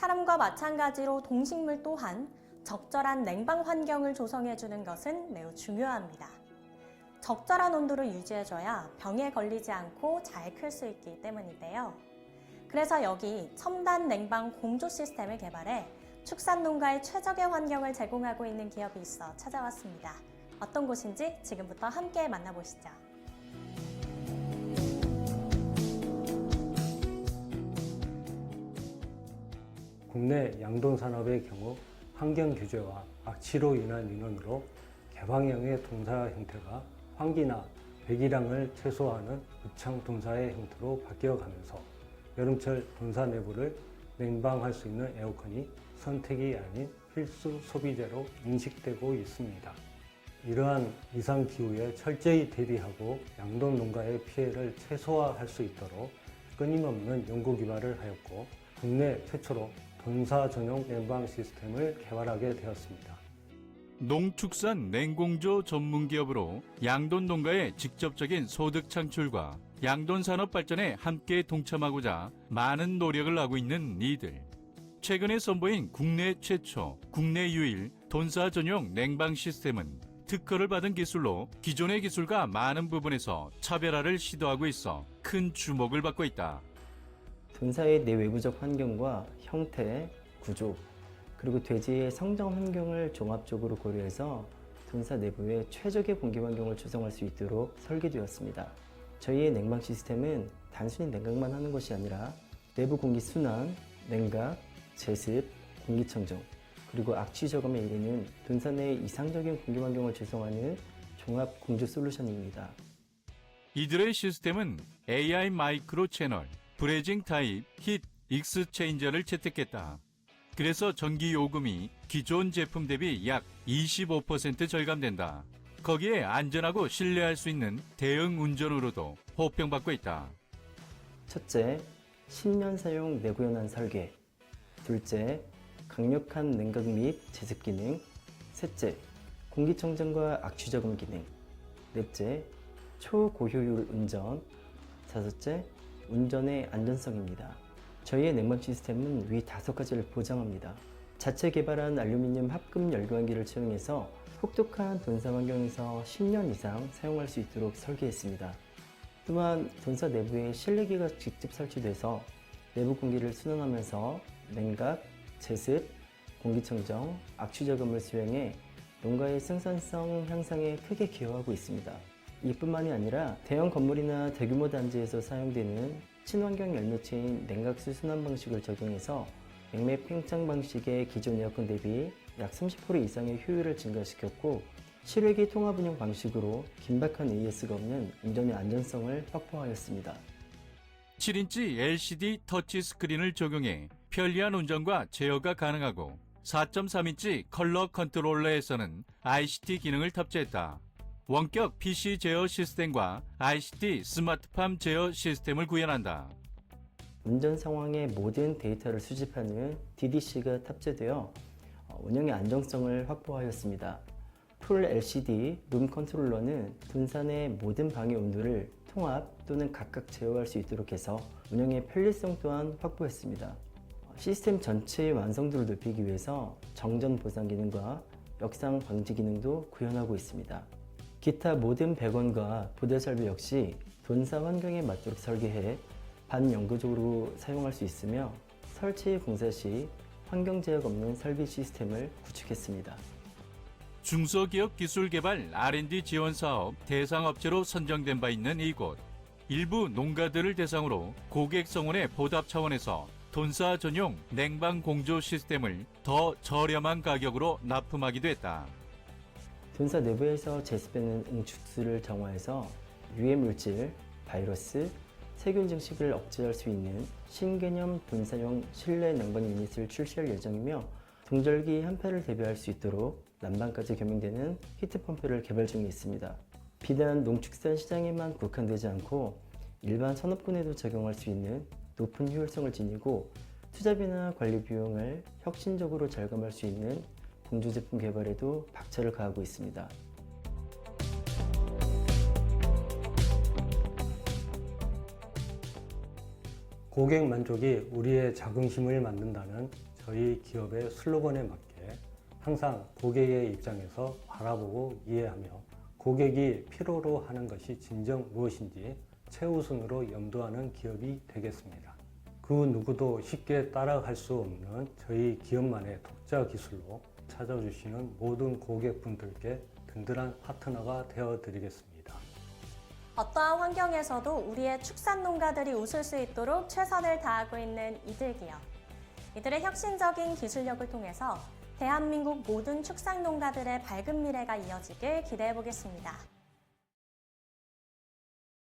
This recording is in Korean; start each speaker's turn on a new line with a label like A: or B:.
A: 사람과 마찬가지로 동식물 또한 적절한 냉방 환경을 조성해주는 것은 매우 중요합니다. 적절한 온도를 유지해줘야 병에 걸리지 않고 잘 클 수 있기 때문인데요. 그래서 여기 첨단 냉방 공조 시스템을 개발해 축산 농가에 최적의 환경을 제공하고 있는 기업이 있어 찾아왔습니다. 어떤 곳인지 지금부터 함께 만나보시죠.
B: 국내 양돈 산업의 경우 환경 규제와 악취로 인한 인원으로 개방형의 동사 형태가 환기나 배기량을 최소화하는 부창 동사의 형태로 바뀌어가면서 여름철 동사 내부를 냉방할 수 있는 에어컨이 선택이 아닌 필수 소비재로 인식되고 있습니다. 이러한 이상 기후에 철저히 대비하고 양돈 농가의 피해를 최소화할 수 있도록 끊임없는 연구 개발을 하였고 국내 최초로 돈사 전용 냉방 시스템을 개발하게 되었습니다.
C: 농축산 냉공조 전문 기업으로 양돈 농가의 직접적인 소득 창출과 양돈 산업 발전에 함께 동참하고자 많은 노력을 하고 있는 이들. 최근에 선보인 국내 최초, 국내 유일 돈사 전용 냉방 시스템은 특허를 받은 기술로 기존의 기술과 많은 부분에서 차별화를 시도하고 있어 큰 주목을 받고 있다.
D: 돈사의 내외부적 환경과 형태, 구조, 그리고 돼지의 성장 환경을 종합적으로 고려해서 돈사 내부에 최적의 공기 환경을 조성할 수 있도록 설계되었습니다. 저희의 냉방 시스템은 단순히 냉각만 하는 것이 아니라 내부 공기 순환, 냉각, 제습, 공기청정, 그리고 악취 저감에 이르는 돈사 내의 이상적인 공기 환경을 조성하는 종합 공조 솔루션입니다.
C: 이들의 시스템은 AI 마이크로 채널, 브레이징 타입, 힛, 익스체인저를 채택했다. 그래서 전기 요금이 기존 제품 대비 약 25% 절감된다. 거기에 안전하고 신뢰할 수 있는 대응 운전으로도 호평받고 있다.
D: 첫째, 10년 사용 내구연한 설계. 둘째, 강력한 냉각 및 제습 기능. 셋째, 공기청정과 악취 저감 기능. 넷째, 초고효율 운전. 다섯째, 운전의 안전성입니다. 저희의 냉방 시스템은 위 다섯 가지를 보장합니다. 자체 개발한 알루미늄 합금 열교환기를 채용해서 혹독한 돈사 환경에서 10년 이상 사용할 수 있도록 설계했습니다. 또한 돈사 내부에 실내기가 직접 설치돼서 내부 공기를 순환하면서 냉각, 제습, 공기청정, 악취 저감을 수행해 농가의 생산성 향상에 크게 기여하고 있습니다. 이뿐만이 아니라 대형 건물이나 대규모 단지에서 사용되는 친환경 열매체인 냉각수 순환 방식을 적용해서 맥매 팽창 방식의 기존 에어컨 대비 약 30% 이상의 효율을 증가시켰고 실외기 통합 운영 방식으로 긴박한 AS가 없는 운전의 안전성을 확보하였습니다.
C: 7인치 LCD 터치 스크린을 적용해 편리한 운전과 제어가 가능하고 4.3인치 컬러 컨트롤러에서는 ICT 기능을 탑재했다. 원격 PC 제어 시스템과 ICT 스마트팜 제어 시스템을 구현한다.
D: 운전 상황의 모든 데이터를 수집하는 DDC가 탑재되어 어, 운영의 안정성을 확보하였습니다. 풀 LCD 룸 컨트롤러는 분산의 모든 방해 온도를 통합 또는 각각 제어할 수 있도록 해서 운영의 편리성 또한 확보했습니다. 어, 시스템 전체의 완성도를 높이기 위해서 정전 보상 기능과 역상 방지 기능도 구현하고 있습니다. 기타 모든 배관과 부대 설비 역시 돈사 환경에 맞도록 설계해 반영구적으로 사용할 수 있으며 설치 공사 시 환경 제약 없는 설비 시스템을 구축했습니다.
C: 중소기업 기술 개발 R&D 지원 사업 대상 업체로 선정된 바 있는 이곳. 일부 농가들을 대상으로 고객 성원의 보답 차원에서 돈사 전용 냉방 공조 시스템을 더 저렴한 가격으로 납품하기도 했다.
D: 돈사 내부에서 제습되는 응축수를 정화해서 유해 물질, 바이러스, 세균 증식을 억제할 수 있는 신개념 돈사용 실내 냉방 유닛을 출시할 예정이며 동절기 한파를 대비할 수 있도록 난방까지 겸용되는 히트펌프를 개발 중에 있습니다. 비단 농축산 시장에만 국한되지 않고 일반 산업군에도 적용할 수 있는 높은 효율성을 지니고 투자비나 관리 비용을 혁신적으로 절감할 수 있는 공조 제품 개발에도 박차를 가하고 있습니다.
B: 고객 만족이 우리의 자긍심을 만든다는 저희 기업의 슬로건에 맞게 항상 고객의 입장에서 바라보고 이해하며 고객이 필요로 하는 것이 진정 무엇인지 최우선으로 염두하는 기업이 되겠습니다. 그 누구도 쉽게 따라갈 수 없는 저희 기업만의 독자 기술로 찾아주시는 모든 고객분들께 든든한 파트너가 되어 드리겠습니다.
A: 어떠한 환경에서도 우리의 축산 농가들이 웃을 수 있도록 최선을 다하고 있는 이들 기업. 이들의 혁신적인 기술력을 통해서 대한민국 모든 축산 농가들의 밝은 미래가 이어지길 기대해 보겠습니다.